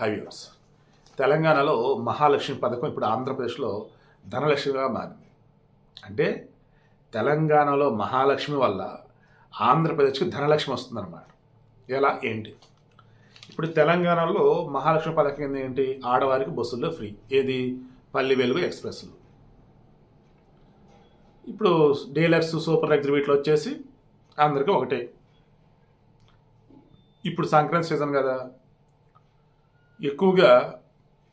Highways. తెలంగాణలో మహాలక్ష్మి పథకం ఇప్పుడు ఆంధ్రప్రదేశ్లో ధనలక్ష్మిగా మారింది. అంటే తెలంగాణలో మహాలక్ష్మి వల్ల ఆంధ్రప్రదేశ్కి ధనలక్ష్మి వస్తుందన్నమాట. ఎలా? ఏంటి? ఇప్పుడు తెలంగాణలో మహాలక్ష్మి పథకం ఏంటి? ఆడవారికి బస్సుల్లో ఫ్రీ. ఏది? పల్లి వెలుగు ఎక్స్ప్రెస్లు. ఇప్పుడు డీలక్స్ సూపర్ లగ్జరీ వీటిలో వచ్చేసి అందరికీ ఒకటే. ఇప్పుడు సంక్రాంతి సీజన్ కదా. ఎక్కువగా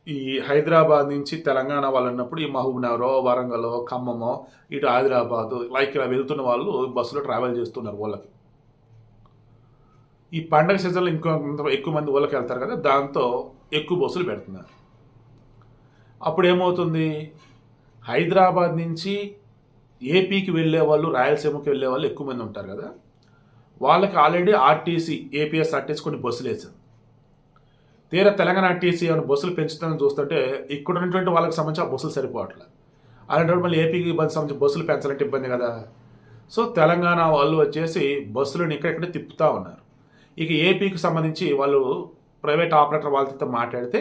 ఈ హైదరాబాద్ నుంచి తెలంగాణ వాళ్ళున్నప్పుడు ఈ మహబూబ్నగరో వరంగలో ఖమ్మమో ఇటు ఆదిలాబాద్ లైక్ ఇలా వెళ్తున్న వాళ్ళు బస్సులో ట్రావెల్ చేస్తున్నారు వాళ్ళకి. ఈ పండగ సీజన్లో ఇంకో ఎక్కువ మంది ఊళ్ళకి వెళ్తారు కదా దాంతో ఎక్కువ బస్సులు పెడుతున్నారు. అప్పుడు ఏమవుతుంది హైదరాబాద్ నుంచి ఏపీకి వెళ్ళే వాళ్ళు రాయలసీమకి వెళ్ళే వాళ్ళు ఎక్కువ మంది ఉంటారు కదా. వాళ్ళకి ఆల్రెడీ ఆర్టీసీ ఏపీఎస్ ఆర్టీసీ కొన్ని బస్సులు వేసారు తీరా తెలంగాణ ఆర్టీసీ ఏమైనా బస్సులు పెంచుతామని చూస్తుంటే ఇక్కడ ఉన్నటువంటి వాళ్ళకి సంబంధించి ఆ బస్సులు సరిపోవట్లేదు. అలాంటి మళ్ళీ ఏపీకి సంబంధించి బస్సులు పెంచాలంటే ఇబ్బంది కదా. సో తెలంగాణ వాళ్ళు వచ్చేసి బస్సులను ఇక్కడెక్కడ తిప్పుతూ ఉన్నారు. ఇక ఏపీకి సంబంధించి వాళ్ళు ప్రైవేట్ ఆపరేటర్ వాళ్ళతో మాట్లాడితే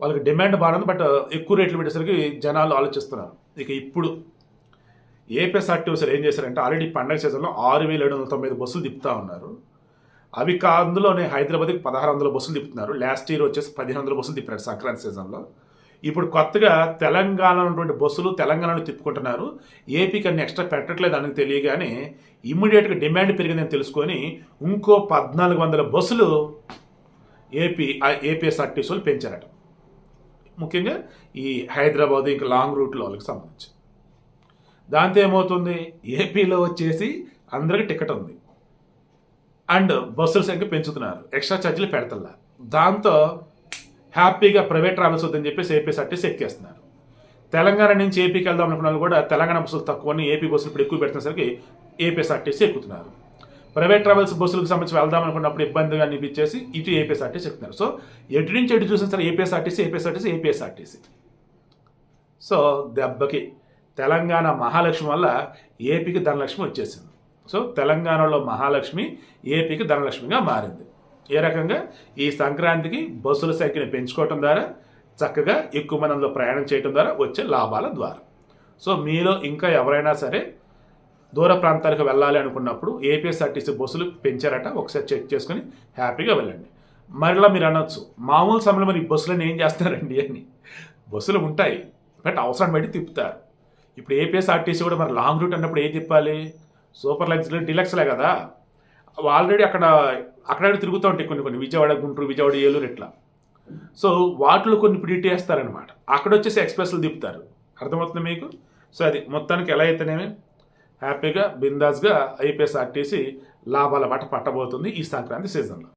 వాళ్ళకి డిమాండ్ బాగుంది బట్ ఎక్కువ రేట్లు పెట్టేసరికి జనాలు ఆలోచిస్తున్నారు. ఇక ఇప్పుడు ఏపీఎస్ఆర్టీసీలు ఏం చేశారంటే ఆల్రెడీ పండగ సీజన్లో ఆరు వేల ఏడు వందల తొమ్మిది బస్సులు తిప్పుతూ ఉన్నారు. అవి కా అందులోనే హైదరాబాద్కి పదహారు వందల బస్సులు తిప్పుతున్నారు. లాస్ట్ ఇయర్ వచ్చేసి పదిహేను వందల బస్సులు తిప్పారు సంక్రాంతి సీజన్లో. ఇప్పుడు కొత్తగా తెలంగాణ ఉన్నటువంటి బస్సులు తెలంగాణలో తిప్పుకుంటున్నారు. ఏపీకి అన్ని ఎక్స్ట్రా పెట్టట్లేదు అని తెలియగానే ఇమ్మీడియట్గా డిమాండ్ పెరిగిందని తెలుసుకొని ఇంకో పద్నాలుగు వందల బస్సులు ఏపీ ఏపీఎస్ఆర్టీసీలు పెంచారట. ముఖ్యంగా ఈ హైదరాబాద్ ఇంకా లాంగ్ రూట్లో వాళ్ళకి సంబంధించి. దాంతో ఏమవుతుంది? ఏపీలో వచ్చేసి అందరికి టికెట్ ఉంది. అండ్ బస్సుల సంఖ్య పెంచుతున్నారు. ఎక్స్ట్రా ఛార్జీలు పెడతల్లా. దాంతో హ్యాపీగా ప్రైవేట్ ట్రావెల్స్ వద్దని చెప్పేసి ఏపీఎస్ఆర్టీసీ ఎక్కేస్తున్నారు. తెలంగాణ నుంచి ఏపీకి వెళ్దాం అనుకున్న వాళ్ళు కూడా తెలంగాణ బస్సులు తక్కువని ఏపీ బస్సులు ఇప్పుడు ఎక్కువ పెడుతున్నసరికి ఏపీఎస్ఆర్టీసీ ఎక్కుతున్నారు. ప్రైవేట్ ట్రావెల్స్ బస్సులకు సంబంధించి వెళ్దాం అనుకున్నప్పుడు ఇబ్బందిగా అనిపించేసి ఇటు ఏపీఎస్ఆర్టీసీ ఎక్కుతున్నారు. సో ఎటు నుంచి ఎటు చూసిన సరే ఏపీఎస్ఆర్టీసీ ఏపీఎస్ఆర్టీసీ ఏపీఎస్ఆర్టీసీ సో దెబ్బకి తెలంగాణ మహాలక్ష్మి వల్ల ఏపీకి ధనలక్ష్మి వచ్చేసింది. సో తెలంగాణలో మహాలక్ష్మి ఏపీకి ధనలక్ష్మిగా మారింది. ఏ రకంగా? ఈ సంక్రాంతికి బస్సుల సంఖ్యను పెంచుకోవటం ద్వారా చక్కగా ఎక్కువ మనంలో ప్రయాణం చేయడం ద్వారా వచ్చే లాభాల ద్వారా. సో మీలో ఇంకా ఎవరైనా సరే దూర ప్రాంతాలకు వెళ్ళాలి అనుకున్నప్పుడు ఏపీఎస్ఆర్టీసీ బస్సులు పెంచారట ఒకసారి చెక్ చేసుకుని హ్యాపీగా వెళ్ళండి. మరలా మీరు అనొచ్చు మామూలు సమయంలో మరి బస్సులను ఏం చేస్తారండి అని. బస్సులు ఉంటాయి బట్ అవసరం బట్టి తిప్పుతారు. ఇప్పుడు ఏపీఎస్ఆర్టీసీ కూడా మరి లాంగ్ రూట్ అన్నప్పుడు ఏం తిప్పాలి? సూపర్ లగ్జరీ డిలక్స్లే కదా? ఆల్రెడీ అక్కడ అక్కడక్కడ తిరుగుతూ ఉంటాయి కొన్ని కొన్ని. విజయవాడ గుంటూరు విజయవాడ ఏలూరు ఇట్లా. సో వాటిలో కొన్ని ఇప్పుడు ఇటు వేస్తారనమాట అక్కడ వచ్చేసి ఎక్స్ప్రెస్లు తిప్పుతారు అర్థమవుతుంది మీకు? సో అది మొత్తానికి ఎలా అయితేనేమి? హ్యాపీగా బిందాస్గా ఐపీఎస్ ఆర్టీసీ లాభాల బాట పట్టబోతుంది ఈ సంక్రాంతి సీజన్లో.